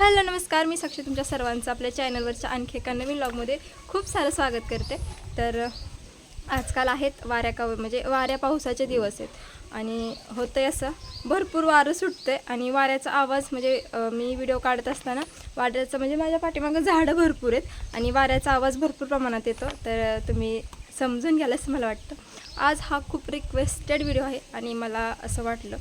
Hello नमस्कार. मी साक्षी तुमच्या सर्वांचं आपल्या चॅनलवरच्या आणखी एका नवीन लॉगमध्ये खूप सारं स्वागत करते. तर आजकाल आहेत वाऱ्या का म्हणजे वाऱ्या पावसाचे दिवस आहेत. आणि होतंय असं भरपूर वारं सुटतंय आणि वाऱ्याचा आवाज म्हणजे मी व्हिडिओ काढत असताना वाऱ्याचं म्हणजे माझ्या पाठीमागं झाडं भरपूर आहेत आणि वाऱ्याचा आवाज भरपूर प्रमाणात येतो. तर तुम्ही समजून घ्याल असं मला वाटतं. आज हा खूप रिक्वेस्टेड व्हिडिओ आहे आणि मला असं वाटलं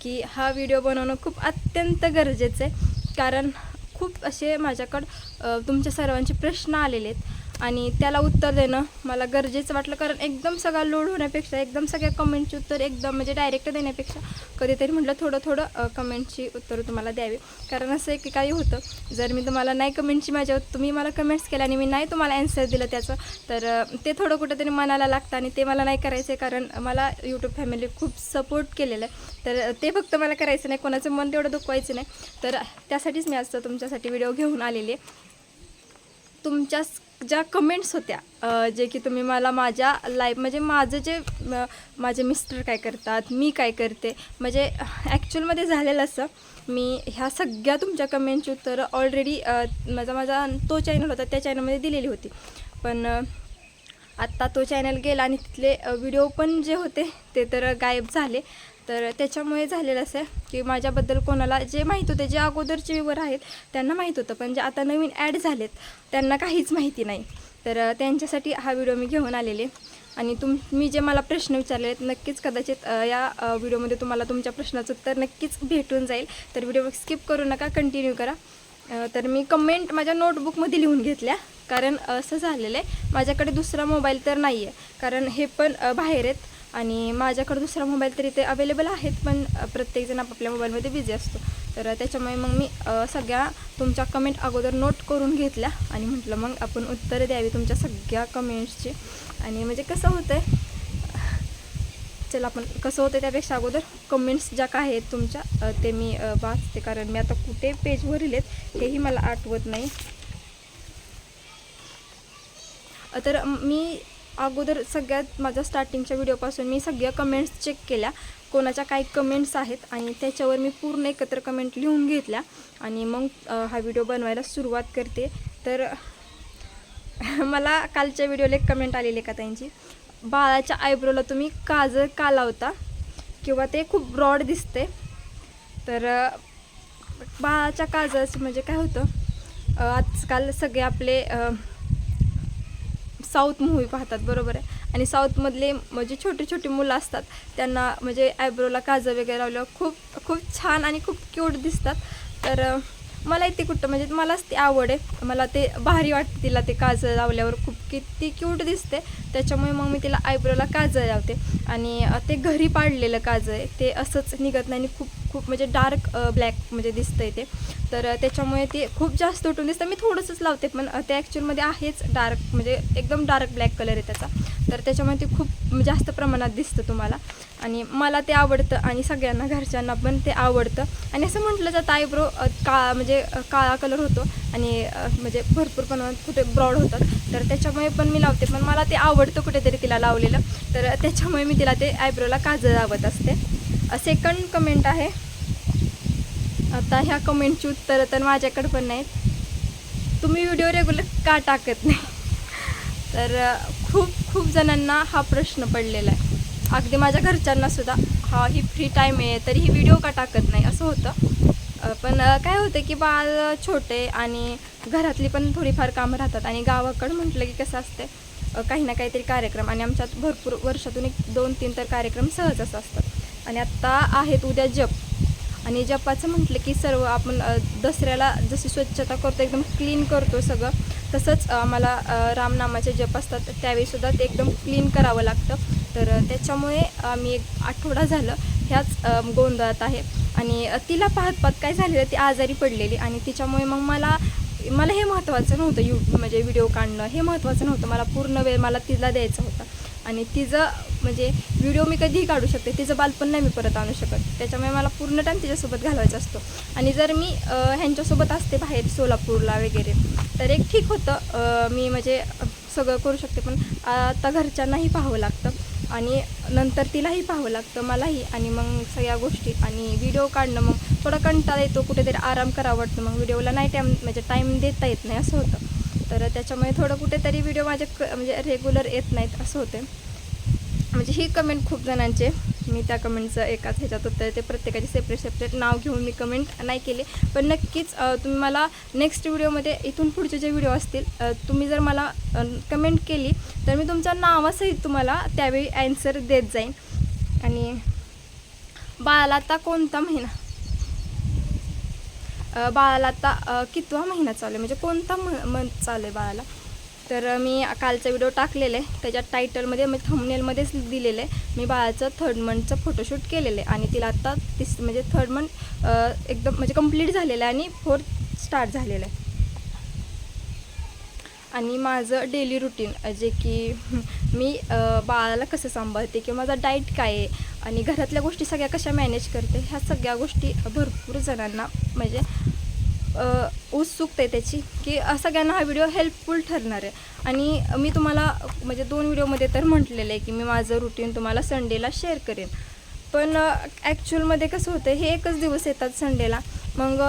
की हा व्हिडिओ बनवणं खूप अत्यंत गरजेचं आहे. कारण खूप असे माझ्याकडं तुमच्या सर्वांचे प्रश्न आलेले आहेत. आणि त्याला उत्तर देणं मला गरजेचं वाटलं. कारण एकदम सगळा लोड होण्यापेक्षा एकदम सगळ्या कमेंटची उत्तर एकदम म्हणजे डायरेक्ट देण्यापेक्षा कधीतरी म्हटलं थोडं थोडं कमेंटची उत्तरं तुम्हाला द्यावी. कारण असं एक काही होतं जर मी तुम्हाला नाही कमेंटची माझ्या तुम्ही मला कमेंट्स केल्या आणि मी नाही तुम्हाला ॲन्सर दिलं त्याचं तर ते थोडं कुठंतरी मनाला लागतं आणि ते मला नाही करायचं आहे कारण मला यूट्यूब फॅमिली खूप सपोर्ट केलेलं आहे. तर ते फक्त मला करायचं नाही कोणाचं मन तेवढं दुखवायचं नाही. तर त्यासाठीच मी आज तुमच्यासाठी व्हिडिओ घेऊन आलेली आहे. तुमच्याच ज्या कमेंट्स होत्या जे की तुम्ही मला माझ्या लाईफ म्हणजे माझं जे माझे मिस्टर काय करतात मी काय करते म्हणजे ॲक्च्युअलमध्ये झालेलं असं. मी ह्या सगळ्या तुमच्या कमेंटची उत्तरं ऑलरेडी माझा माझा तो चॅनल होता त्या चॅनलमध्ये दिलेली होती. पण आत्ता तो चॅनल गेला आणि तिथले व्हिडिओ पण जे होते ते तर गायब झाले. तर त्याच्यामुळे झालेलं असं की माझ्याबद्दल कोणाला जे माहीत होते जे अगोदरचे व्ह्यूवर आहेत त्यांना माहीत होतं. पण जे आता नवीन ॲड झालेत त्यांना काहीच माहिती नाही. तर त्यांच्यासाठी हा व्हिडिओ मी घेऊन आलेले आणि तुम मी जे मला प्रश्न विचारले आहेत नक्कीच कदाचित या व्हिडिओमध्ये तुम्हाला तुमच्या प्रश्नाचं उत्तर नक्कीच भेटून जाईल. तर व्हिडिओ स्किप करू नका कंटिन्यू करा. तर मी कमेंट माझ्या नोटबुकमध्ये लिहून घेतल्या. कारण असं झालेलं आहे. माझ्याकडे दुसरा मोबाईल तर नाही आहे कारण हे पण बाहेर आहेत. आणि माझ्याकडे दुसरा मोबाईल तरी ते अवेलेबल आहेत पण प्रत्येकजण आपापल्या मोबाईलमध्ये बिझी असतो. तर त्याच्यामुळे मग मी सगळ्या तुमच्या कमेंट अगोदर नोट करून घेतल्या आणि म्हटलं मग आपण उत्तरं द्यावी तुमच्या सगळ्या कमेंट्सची आणि म्हणजे कसं होतं आहे चला आपण कसं होतं त्यापेक्षा अगोदर कमेंट्स ज्या काय आहेत तुमच्या ते मी वाचते. कारण मी आता कुठे पेजवर लिहिलेत हेही मला आठवत नाही. तर मी अगोदर सगळ्यात माझ्या स्टार्टिंगच्या व्हिडिओपासून मी सगळ्या कमेंट्स चेक केल्या. कोणाच्या काही कमेंट्स आहेत आणि त्याच्यावर मी पूर्ण एकत्र कमेंट लिहून घेतल्या. आणि मग हा व्हिडिओ बनवायला सुरुवात करते. तर मला कालच्या व्हिडिओला एक कमेंट आलेली का त्यांची बाळाच्या आयब्रोला तुम्ही काजळ का लावता किंवा ते खूप ब्रॉड दिसते तर बाळाच्या काजळाचं म्हणजे काय होतं? आजकाल सगळे आपले साऊथ मूवी पाहतात बरोबर आहे? आणि साऊथमधले म्हणजे छोटे छोटे मुलं असतात त्यांना म्हणजे आयब्रोला काजं वगैरे लावल्यावर खूप खूप छान आणि खूप क्यूट दिसतात. तर मलाही ते कुठं म्हणजे मलाच ती आवड आहे. मला ते भारी वाटते तिला ते काजळ लावल्यावर खूप किती क्यूट दिसते. त्याच्यामुळे मग मी तिला आयब्रोला काजळ लावते. आणि ते घरी पाडलेलं काजळ आहे. ते असंच निघत नाही आणि खूप खूप म्हणजे डार्क ब्लॅक म्हणजे दिसतं आहे ते. तर त्याच्यामुळे ते खूप जास्त उठून दिसतं. मी थोडंसंच लावते पण ते ॲक्च्युअलमध्ये आहेच डार्क म्हणजे एकदम डार्क ब्लॅक कलर आहे त्याचा. तर त्याच्यामुळे ते खूप म्हणजे जास्त प्रमाणात दिसतं तुम्हाला. आणि मला ते आवडतं आणि सगळ्यांना घरच्यांना पण ते आवडतं. आणि असं म्हटलं जातं आयब्रो का म्हणजे काळा कलर होतो आणि म्हणजे भरपूर प्रमाणात कुठे ब्रॉड होतात. तर त्याच्यामुळे पण मी लावते पण मला ते आवडतं कुठेतरी तिला लावलेलं. तर त्याच्यामुळे मी तिला ते आयब्रोला काजळ लावत असते. सेकंड कमेंट आहे. आता ह्या कमेंटची उत्तरं तर माझ्याकडे पण नाहीत. तुम्ही व्हिडिओ रेग्युलर का टाकत नाही? तर खूप खूप जणांना हा प्रश्न पडलेला आहे. अगदी माझ्या घरच्यांना सुद्धा. हा ही फ्री टाईम आहे तरी ही व्हिडिओ का टाकत नाही? असं होतं. पण काय होतं की बाळ छोटे आणि घरातली पण थोडीफार कामं राहतात. आणि गावाकडं म्हटलं की कसं असते काही ना काहीतरी कार्यक्रम. आणि आमच्यात भरपूर वर्षातून एक दोन तीन तर कार्यक्रम सहजच असतात. आणि आत्ता आहेत उद्या जप. आणि जपाचं म्हटलं की सर्व आपण दसऱ्याला जशी स्वच्छता करतो एकदम क्लीन करतो सगळं तसंच आम्हाला रामनामाचे जप असतात त्यावेळीसुद्धा ते एकदम क्लीन करावं लागतं. तर त्याच्यामुळे मी एक आठवडा झालं ह्याच गोंधळात आहे. आणि तिला पाहत पाहत काय झालेलं ती आजारी पडलेली. आणि तिच्यामुळे मग मला मला हे महत्त्वाचं नव्हतं यू म्हणजे व्हिडिओ काढणं हे महत्त्वाचं नव्हतं. मला पूर्ण वेळ मला तिला द्यायचा होता. आणि तिचं म्हणजे व्हिडिओ मी कधीही काढू शकते तिचं बालपण नाही मी परत आणू शकत. त्याच्यामुळे मला पूर्ण टाईम तिच्यासोबत घालवायचा असतो. आणि जर मी ह्यांच्यासोबत असते बाहेर सोलापूरला वगैरे तर एक ठीक होतं. मी म्हणजे सगळं करू शकते पण आता घरच्यांनाही पाहावं लागतं आणि नंतर तिलाही पाहावं लागतं मलाही. आणि मग सगळ्या गोष्टी आणि व्हिडिओ काढणं मग थोडा कंटाळा येतो कुठेतरी आराम करावं वाटतं. मग व्हिडिओला नाही टाईम म्हणजे टाईम देता येत नाही असं होतं. तर त्याच्यामुळे थोडं कुठेतरी व्हिडिओ माझे क म्हणजे रेग्युलर येत नाहीत असं होते म्हणजे ही कमेंट खूप जणांचे. मी त्या कमेंटचं एकाच ह्याच्यात उत्तर ते प्रत्येकाचे सेपरेट सेपरेट नाव घेऊन मी कमेंट नाही केले. पण नक्कीच तुम्ही मला नेक्स्ट व्हिडिओमध्ये इथून पुढचे जे व्हिडिओ असतील तुम्ही जर मला कमेंट केली तर मी तुमच्या नावासहित तुम्हाला त्यावेळी ॲन्सर देत जाईन. आणि बाळाला आता कोणता महिना? बाळाला आता कितवा महिना चालू आहे? म्हणजे कोणता म मंथ चालू आहे बाळाला? तर मी कालचा व्हिडिओ टाकलेला आहे. त्याच्या टायटलमध्ये म्हणजे थंबनेलमध्येच दिलेलं आहे. मी बाळाचं थर्ड मंथचं फोटोशूट केलेलं आहे. आणि तिला आत्ता तिस म्हणजे थर्ड मंथ एकदम म्हणजे कंप्लीट झालेलं आहे आणि फोर्थ स्टार्ट झालेलं आहे. आणि माझं डेली रुटीन जे की मी बाळाला कसं सांभाळते किंवा माझा डाईट काय आहे आणि घरातल्या गोष्टी सगळ्या कशा मॅनेज करते ह्या सगळ्या गोष्टी भरपूर जणांना म्हणजे उत्सुकता आहे त्याची की सगळ्यांना हा व्हिडिओ हेल्पफुल ठरणार आहे. आणि मी तुम्हाला म्हणजे दोन व्हिडिओमध्ये तर म्हटलेलं आहे की मी माझं रुटीन तुम्हाला संडेला शेअर करेन. पण ॲक्च्युअलमध्ये कसं होतं हे एकच दिवस येतात संडेला मग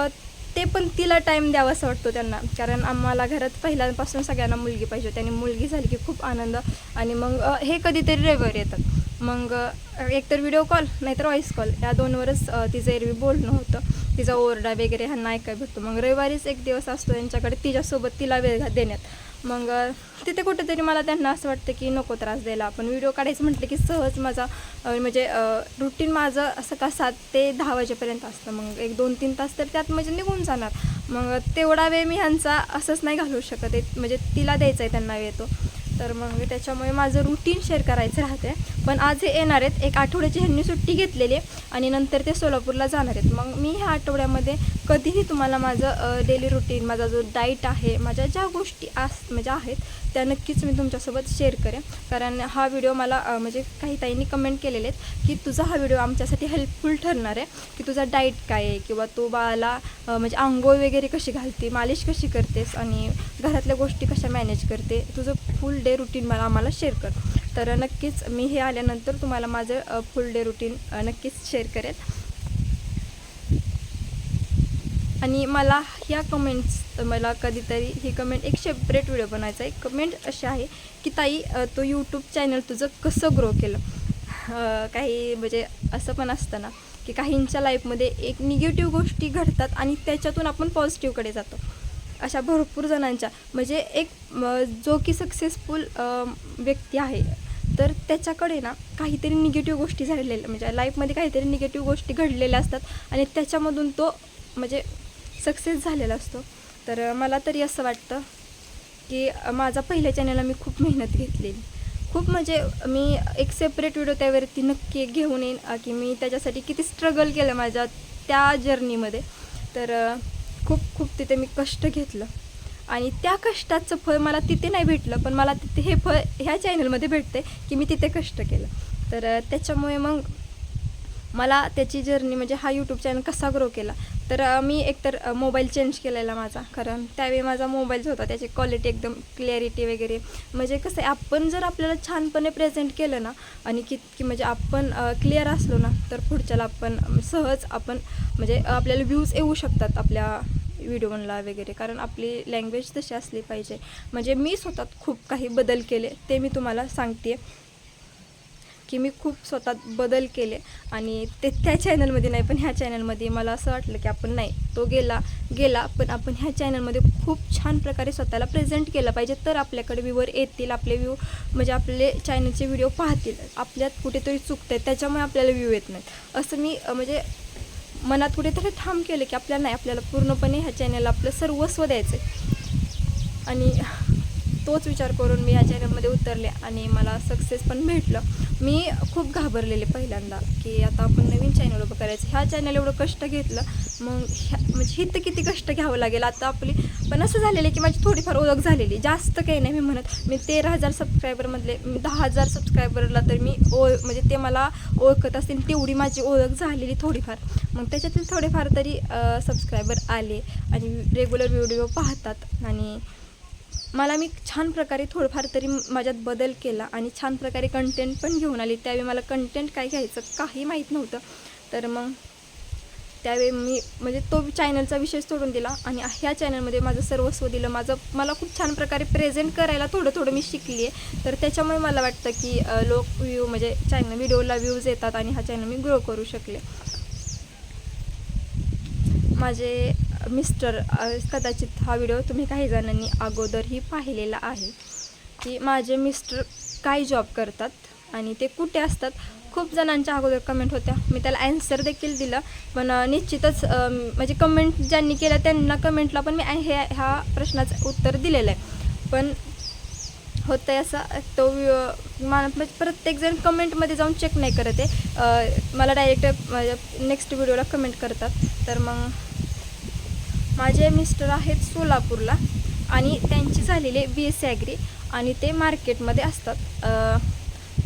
ते पण तिला टाईम द्यावा असं वाटतो त्यांना. कारण आम्हाला घरात पहिल्यापासून सगळ्यांना मुलगी पाहिजे होती आणि मुलगी झाली की खूप आनंद. आणि मग हे कधीतरी रविवारी येतात. मग एकतर व्हिडिओ कॉल नाहीतर व्हॉईस कॉल या दोनवरच तिचं एरवी बोलणं होतं. तिचा ओरडा वगैरे ह्यांना ऐकाय भेटतो. मग रविवारीच एक दिवस असतो त्यांच्याकडे तिच्यासोबत तिला वेळ देण्यात. मग तिथे कुठेतरी मला त्यांना असं वाटतं की नको त्रास द्यायला आपण. व्हिडिओ काढायचं म्हटलं की सहज माझा म्हणजे रुटीन माझं असं का सात ते दहा वाजेपर्यंत असतं. मग एक दोन तीन तास तर त्यात म्हणजे निघून जाणार. मग तेवढा वेळ मी ह्यांचा असंच नाही घालवू शकत. म्हणजे तिला द्यायचा आहे त्यांना वेळ तो. तर मग त्याच्यामुळे माझं रुटीन शेअर करायचं राहते पण आज हे येणार आहेत. एक आठवड्याची ह्यांनी सुट्टी घेतलेली आहे आणि नंतर ते सोलापूरला जाणार आहेत. मग मी ह्या आठवड्यामध्ये कधीही तुम्हाला माझं डेली रुटीन माझा जो डाईट आहे माझ्या ज्या गोष्टी आस म्हणजे आहेत त्या नक्कीच मी तुमच्यासोबत शेअर करेन. कारण हा व्हिडिओ मला म्हणजे काही ताईंनी कमेंट केलेले आहेत की तुझा हा व्हिडिओ आमच्यासाठी हेल्पफुल ठरणार आहे. की तुझा डाईट काय आहे? किंवा तू बाळाला म्हणजे आंघोळ वगैरे कशी घालते? मालिश कशी करतेस? आणि घरातल्या गोष्टी कशा मॅनेज करते? तुझं फुल डे रुटीन मला आम्हाला शेअर कर. तर नक्कीच मी हे आल्यानंतर तुम्हाला माझं फुल डे रुटीन नक्कीच शेअर करेल. आणि मला ह्या कमेंट्स मला कधीतरी ही कमेंट एक सेपरेट व्हिडिओ बनवायचा आहे. कमेंट अशी आहे की ताई तो यूट्यूब चॅनल तुझं कसं ग्रो केलं? काही म्हणजे असं पण असतं ना की काहींच्या लाईफमध्ये एक निगेटिव्ह गोष्टी घडतात आणि त्याच्यातून आपण पॉझिटिव्हकडे जातो. अशा भरपूर जणांच्या म्हणजे एक जो की सक्सेसफुल व्यक्ती आहे तर त्याच्याकडे ना काहीतरी निगेटिव्ह गोष्टी झालेल्या म्हणजे लाईफमध्ये काहीतरी निगेटिव्ह गोष्टी घडलेल्या असतात आणि त्याच्यामधून तो म्हणजे सक्सेस झालेला असतो. तर मला तरी असं वाटतं की माझा पहिल्या चॅनलला मी खूप मेहनत घेतलेली. खूप म्हणजे मी एक सेपरेट व्हिडिओ त्यावरती नक्की घेऊन येईन की मी त्याच्यासाठी किती स्ट्रगल केलं माझ्या त्या जर्नीमध्ये तर खूप खूप तिथे मी कष्ट घेतलं. आणि त्या कष्टाचं फळ मला तिथे नाही भेटलं पण मला तिथे हे फळ ह्या चॅनलमध्ये भेटते की मी तिथे कष्ट केलं. तर त्याच्यामुळे मग मला त्याची जर्नी म्हणजे हा यूट्यूब चॅनल कसा ग्रो केला तर मी एकतर मोबाईल चेंज केलेला माझा. कारण त्यावेळी माझा मोबाईलच होता. त्याची क्वालिटी एकदम क्लॅरिटी वगैरे. म्हणजे कसं आहे आपण जर आपल्याला छानपणे प्रेझेंट केलं ना आणि कितकी की म्हणजे आपण क्लिअर असलो ना तर पुढच्याला आपण सहज आपण म्हणजे आपल्याला व्ह्यूज येऊ शकतात आपल्या व्हिडिओला वगैरे. कारण आपली लँग्वेज तशी असली पाहिजे. म्हणजे मी स्वतः खूप काही बदल केले ते मी तुम्हाला सांगते की मी खूप स्वतः बदल केले. आणि ते त्या चॅनलमध्ये नाही पण ह्या चॅनलमध्ये मला असं वाटलं की आपण नाही तो गेला गेला पण आपण ह्या चॅनलमध्ये खूप छान प्रकारे स्वतःला प्रेझेंट केलं पाहिजे. तर आपल्याकडे व्ह्यूवर येतील आपले व्ह्यू म्हणजे आपले चॅनलचे व्हिडिओ पाहतील. आपल्यात कुठेतरी चुकतं आहे त्याच्यामुळे आपल्याला व्ह्यू येत नाहीत. असं मी म्हणजे मनात कुठेतरी ठाम केलं की आपल्याला नाही आपल्याला पूर्णपणे ह्या चॅनलला आपलं सर्वस्व द्यायचं आहे आणि तोच विचार करून मी ह्या चॅनलमध्ये उतरले आणि मला सक्सेस पण भेटलं. मी खूप घाबरलेले पहिल्यांदा की आता आपण नवीन चॅनल उभं करायचं. ह्या चॅनल एवढं कष्ट घेतलं मग ह्या म्हणजे हित किती कष्ट घ्यावं लागेल? आता आपली पण असं झालेलं आहे की माझी थोडीफार ओळख झालेली जास्त काही नाही मी म्हणत मी तेरा हजार सबस्क्रायबरमधले मी दहा हजार सबस्क्रायबरला तर मी ओळ म्हणजे ते मला ओळखत असतील तेवढी माझी ओळख झालेली थोडीफार. मग त्याच्यातील थोडेफार तरी सबस्क्रायबर आले आणि रेग्युलर व्हिडिओ पाहतात आणि मला मी छान प्रकारे थोडंफार तरी माझ्यात बदल केला आणि छान प्रकारे कंटेंट पण घेऊन आली. त्यावेळी मला कंटेंट काय घ्यायचं काही माहीत नव्हतं. तर मग त्यावेळी मी म्हणजे तो चॅनलचा विषय सोडून दिला आणि ह्या चॅनलमध्ये माझं सर्वस्व दिलं. माझं मला खूप छान प्रकारे प्रेझेंट करायला थोडं थोडं मी शिकली आहे तर त्याच्यामुळे मला वाटतं की लोक व्ह्यू म्हणजे चॅनल व्हिडिओला व्ह्यूज येतात आणि हा चॅनल मी ग्रो करू शकले. माझे मिस्टर कदाचित हा व्हिडिओ तुम्ही काही जणांनी अगोदरही पाहिलेला आहे की माझे मिस्टर काय जॉब करतात आणि ते कुठे असतात? खूप जणांच्या अगोदर कमेंट होत्या. मी त्याला ॲन्सर देखील दिलं पण निश्चितच म्हणजे कमेंट ज्यांनी केलं त्यांना कमेंटला पण मी हे ह्या प्रश्नाचं उत्तर दिलेलं आहे. पण होतं आहे असं तो व्हि- म्हणजे प्रत्येकजण कमेंटमध्ये जाऊन चेक नाही करत आहे. मला डायरेक्ट माझ्या नेक्स्ट व्हिडिओला कमेंट करतात. तर मग माझे मिस्टर आहेत सोलापूरला आणि त्यांची झालेली बी एस सी ॲग्री आणि ते मार्केटमध्ये असतात.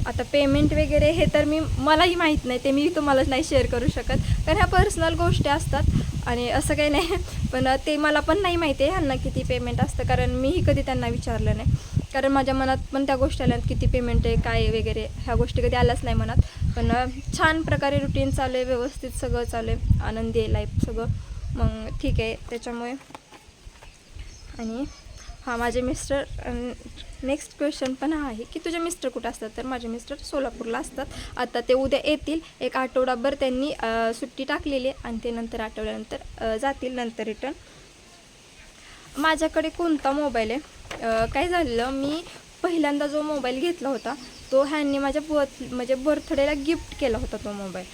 आता पेमेंट वगैरे हे तर मी मलाही माहीत नाही ते मी तुम्हाला नाही शेअर करू शकत. कारण ह्या पर्सनल गोष्टी असतात आणि असं काही नाही. पण ते मला पण नाही माहिती आहे ह्यांना किती पेमेंट असतं. कारण मीही कधी त्यांना विचारलं नाही. कारण माझ्या मनात पण त्या गोष्टी आल्या किती पेमेंट आहे काय वगैरे ह्या गोष्टी कधी आल्याच नाही मनात. पण छान प्रकारे रुटीन चालू आहे व्यवस्थित सगळं चालू आहे. आनंदी आहे लाईफ सगळं. मग ठीक आहे त्याच्यामुळे. आणि हां माझे मिस्टर नेक्स्ट क्वेश्चन पण हा आहे की तुझे मिस्टर कुठं असतात? तर माझे मिस्टर सोलापूरला असतात. आता ते उद्या येतील. एक आठवडाभर त्यांनी सुट्टी टाकलेली आहे आणि ते नंतर आठवड्यानंतर जातील नंतर रिटर्न माझ्याकडे कोणता मोबाईल आहे? काय झालेलं मी पहिल्यांदा जो मोबाईल घेतला होता तो ह्यांनी माझ्या बर्थ म्हणजे बर्थडेला गिफ्ट केला होता तो मोबाईल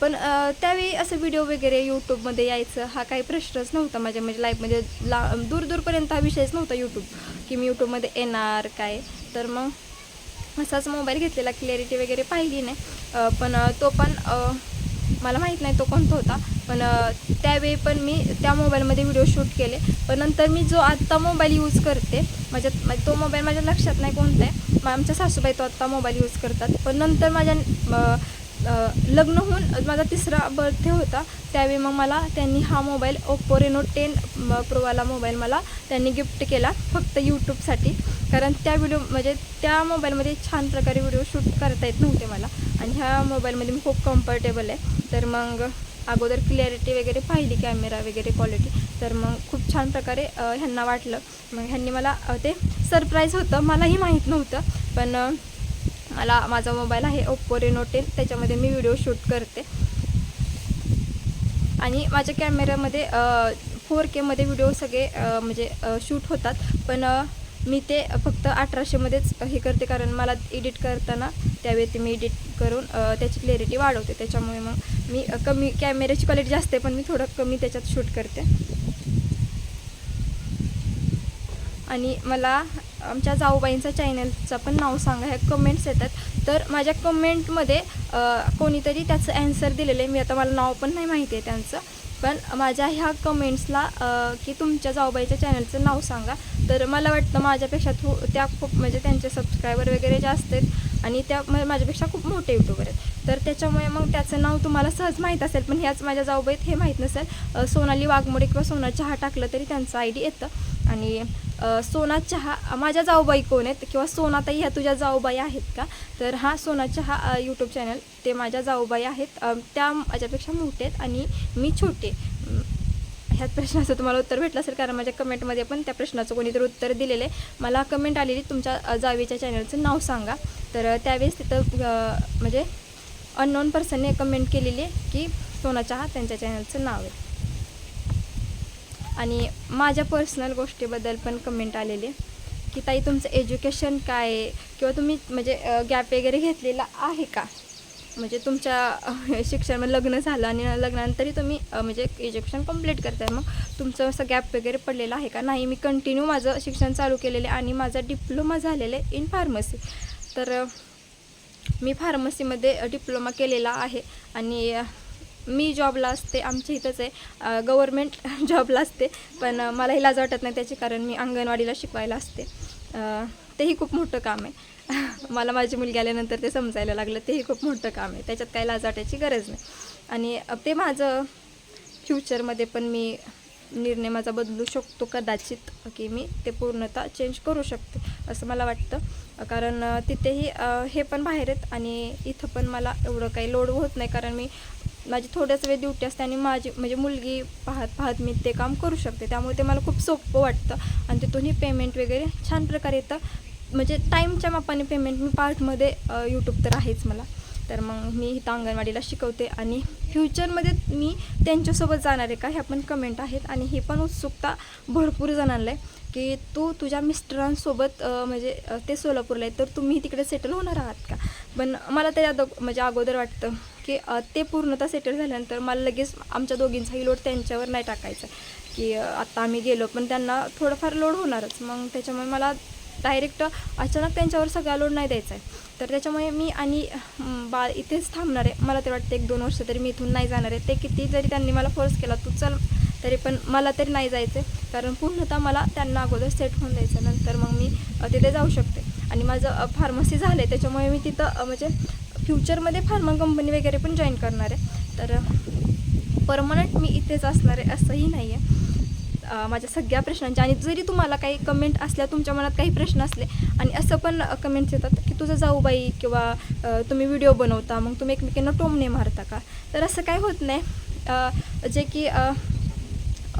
पण त्यावेळी असं व्हिडिओ वगैरे यूट्यूबमध्ये यायचं हा काही प्रश्नच नव्हता माझ्या म्हणजे लाईफमध्ये ला दूर दूरपर्यंत हा विषयच नव्हता यूट्यूब की मी यूट्यूबमध्ये येणार काय? तर मग असाच मोबाईल घेतलेला क्लॅरिटी वगैरे पाहिली नाही. पण तो पण मला माहीत नाही तो कोणता होता. पण त्यावेळी पण मी त्या मोबाईलमध्ये व्हिडिओ शूट केले. पण नंतर मी जो आत्ता मोबाईल यूज करते माझ्या तो मोबाईल माझ्या लक्षात नाही कोणता आहे. मग आमच्या सासूबाई तो आत्ता मोबाईल यूज करतात. पण नंतर माझ्या लग्न होऊन माझा तिसरा बर्थडे होता. त्यावेळी मग मला त्यांनी हा मोबाईल ओप्पो रेनो टेन प्रोवाला मोबाईल मला त्यांनी गिफ्ट केला फक्त यूट्यूबसाठी कारण त्या व्हिडिओ म्हणजे त्या मोबाईलमध्ये छान प्रकारे व्हिडिओ शूट करता येत नव्हते मला. आणि ह्या मोबाईलमध्ये मी खूप कम्फर्टेबल आहे. तर मग अगोदर क्लिअरिटी वगैरे पाहिली कॅमेरा वगैरे क्वालिटी तर मग खूप छान प्रकारे ह्यांना वाटलं. मग ह्यांनी मला ते सरप्राईज होतं. मलाही माहीत नव्हतं. पण मला माझा मोबाईल आहे ओप्पो रेनो टेन. त्याच्यामध्ये मी व्हिडिओ शूट करते. आणि माझ्या कॅमेऱ्यामध्ये फोर केमध्ये व्हिडिओ सगळे म्हणजे शूट होतात. पण मी ते फक्त अठराशेमध्येच हे करते कारण मला एडिट करताना त्यावेळी ते मी एडिट करून त्याची क्लॅरिटी वाढवते. त्याच्यामुळे मग मी कमी कॅमेऱ्याची क्वालिटी जास्त आहे पण मी थोडं कमी त्याच्यात शूट करते. आणि मला आमच्या जाऊबाईंचा चॅनलचं पण नाव सांगा ह्या कमेंट्स येतात. तर माझ्या कमेंटमध्ये कोणीतरी त्याचं ॲन्सर दिलेलं आहे. मी आता मला नाव पण नाही माहिती आहे त्यांचं. पण माझ्या ह्या कमेंट्सला की तुमच्या जाऊबाईच्या चॅनलचं नाव सांगा. तर मला वाटतं माझ्यापेक्षा थो त्या खूप म्हणजे त्यांचे सबस्क्रायबर वगैरे जास्त आहेत. आणि त्या म- माझ्यापेक्षा खूप मोठे यूट्यूबर आहेत. तर त्याच्यामुळे मग त्याचं नाव तुम्हाला सहज माहीत असेल. पण ह्याच माझ्या जाऊबाईत हे माहीत नसेल. सोनाली वाघमोडे किंवा सोना चहा टाकलं तरी त्यांचं आय डी येतं. आणि सोना चहा माझ्या जाऊबाई कोण आहेत किंवा सोनाताई ह्या तुझ्या जाऊबाई आहेत का? तर हा सोना चहा यूट्यूब चॅनल ते माझ्या जाऊबाई आहेत. त्या माझ्यापेक्षा मोठे आहेत आणि मी छोटे ह्याच प्रश्नाचं तुम्हाला उत्तर भेटलं असेल कारण माझ्या कमेंटमध्ये पण त्या प्रश्नाचं कोणीतरी उत्तर दिलेलं आहे. मला कमेंट आलेली तुमच्या जावीच्या जावेच्या चॅनलचं नाव सांगा. तर त्यावेळेस तिथं म्हणजे अननोन पर्सनने कमेंट केलेली आहे की सोना चहा त्यांच्या चॅनलचं नाव आहे. आणि माझ्या पर्सनल गोष्टीबद्दल पण कमेंट आलेली. की ताई तुमचं एज्युकेशन काय आहे? किंवा तुम्ही म्हणजे गॅप वगैरे घेतलेला आहे का? म्हणजे तुमच्या शिक्षण लग्न झालं आणि लग्नानंतरही तुम्ही म्हणजे एज्युकेशन कंप्लीट करताय. मग तुमचं असं गॅप वगैरे पडलेला आहे का? नाही मी कंटिन्यू माझं शिक्षण चालू केलेलं आहे आणि माझा डिप्लोमा झालेला आहे इन फार्मसी तर मी फार्मसीमध्ये डिप्लोमा केलेला आहे. आणि मी जॉबला असते आमच्या इथंच आहे. गव्हर्मेंट जॉबला असते. पण मला मलाही लाज वाटत नाही त्याचे कारण मी अंगणवाडीला शिकवायला असते. तेही खूप मोठं काम आहे. मला माझी मुलगी आल्यानंतर ते समजायला लागलं तेही खूप मोठं काम आहे. त्याच्यात काही लाज वाटायची गरज नाही. आणि ते माझं फ्युचरमध्ये पण मी निर्णय माझा बदलू शकतो कदाचित की मी ते पूर्णतः चेंज करू शकते असं मला वाटतं. कारण तिथेही हे पण बाहेर आहेत आणि इथं पण मला एवढं काही लोड होत नाही. कारण मी माझी थोड्याच वेळ ड्युटी असते आणि माझी म्हणजे मुलगी पाहत पाहत मी ते काम करू शकते. त्यामुळे ते मला खूप सोपं वाटतं. आणि तिथूनही पेमेंट वगैरे छान प्रकारे येतं. म्हणजे टाईमच्या मापाने पेमेंट मी पार्टमध्ये यूट्यूब तर आहेच मला. तर मग मी इथं अंगणवाडीला शिकवते आणि फ्युचरमध्ये मी त्यांच्यासोबत जाणार आहे का ह्या पण कमेंट आहेत. आणि ही पण उत्सुकता भरपूर जणांना आहे की तू तुझ्या मिस्टरांसोबत म्हणजे ते सोलापूरला आहे. तर तुम्ही तिकडे सेटल होणार आहात का? पण मला त्या अदो म्हणजे अगोदर वाटतं की ते पूर्णतः सेटल झाल्यानंतर मला लगेच आमच्या दोघींचाही लोड त्यांच्यावर नाही टाकायचा. की आत्ता आम्ही गेलो पण त्यांना थोडंफार लोड होणारच. मग त्याच्यामुळे मला डायरेक्ट अचानक त्यांच्यावर सगळा लोड नाही द्यायचा आहे. तर त्याच्यामुळे मी आणि बा बाळ इथेच थांबणार आहे. मला तर वाटतं एक दोन वर्ष तरी मी इथून नाही जाणार आहे. ते किती जरी त्यांनी मला फोर्स केला तू चल. तरी पण मला तरी नाही जायचं आहे कारण पूर्णतः मला त्यांना अगोदर सेट होऊन द्यायचं. नंतर मग मी तिथे जाऊ शकते. आणि माझं फार्मसी झालं आहे त्याच्यामुळे मी तिथं म्हणजे फ्युचरमध्ये फार्मा कंपनी वगैरे पण जॉईन करणार आहे. तर परमनंट मी इथेच असणार आहे असंही नाही आहे माझ्या सगळ्या प्रश्नांचे आणि जरी तुम्हाला काही कमेंट असल्या तुमच्या मनात काही प्रश्न असले आणि असं पण कमेंट्स येतात की तुझं जाऊबाई किंवा तुम्ही व्हिडिओ बनवता मग तुम्ही एकमेकांना टोमणे मारता का? तर असं काय होत नाही. जे की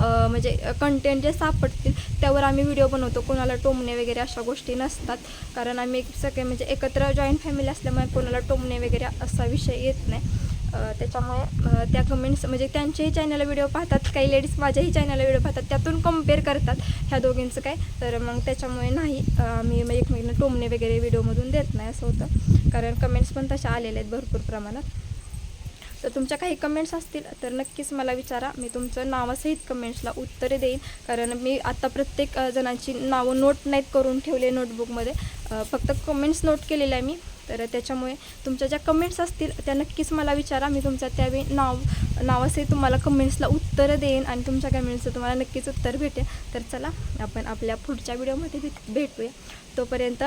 म्हणजे कंटेंट जे सापडतील त्यावर आम्ही व्हिडिओ बनवतो. कोणाला टोमणे वगैरे अशा गोष्टी नसतात. कारण आम्ही सगळे म्हणजे एकत्र जॉईंट फॅमिली असल्यामुळे कोणाला टोमणे वगैरे असा विषय येत नाही. त्याच्यामुळे त्या कमेंट्स म्हणजे त्यांच्याही चॅनलला व्हिडिओ पाहतात. काही लेडीज माझ्याही चॅनलला व्हिडिओ पाहतात. त्यातून कंपेअर करतात ह्या दोघींचं काय. तर मग त्याच्यामुळे नाही मी म्हणजे एकमेकांना टोमणे वगैरे व्हिडिओमधून देत नाही असं होतं. कारण कमेंट्स पण तशा आलेल्या आहेत भरपूर प्रमाणात. तर तुमच्या काही कमेंट्स असतील तर नक्कीच मला विचारा. मी तुमचं नावासहित कमेंट्सला उत्तरे देईन. कारण मी आता प्रत्येक जणांची नावं नोट नाहीत करून ठेवले नोटबुकमध्ये फक्त कमेंट्स नोट केलेले आहे मी. तर त्याच्यामुळे तुमच्या ज्या कमेंट्स असतील त्या नक्कीच मला विचारा. मी तुमच्या त्यावेळी नाव नावासही तुम्हाला कमेंट्सला उत्तरं देईन आणि तुमच्या कमेंट्सचं तुम्हाला नक्कीच उत्तर भेटेल. तर चला आपण आपल्या पुढच्या व्हिडिओमध्ये भेट भेटूया. तोपर्यंत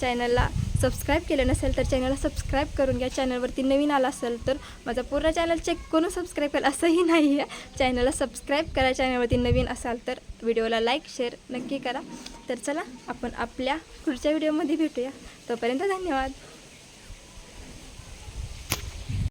चॅनलला सबस्क्राईब केलं नसेल तर चॅनलला सबस्क्राईब करून घ्या. चॅनलवरती नवीन आला असेल तर माझा पूर्ण चॅनल चेक करून सबस्क्राईब करा. असंही नाही आहे चॅनलला सबस्क्राईब करा. चॅनलवरती नवीन असाल तर व्हिडिओला लाईक शेअर नक्की करा. तर चला आपण आपल्या पुढच्या व्हिडिओमध्ये भेटूया. तोपर्यंत धन्यवाद.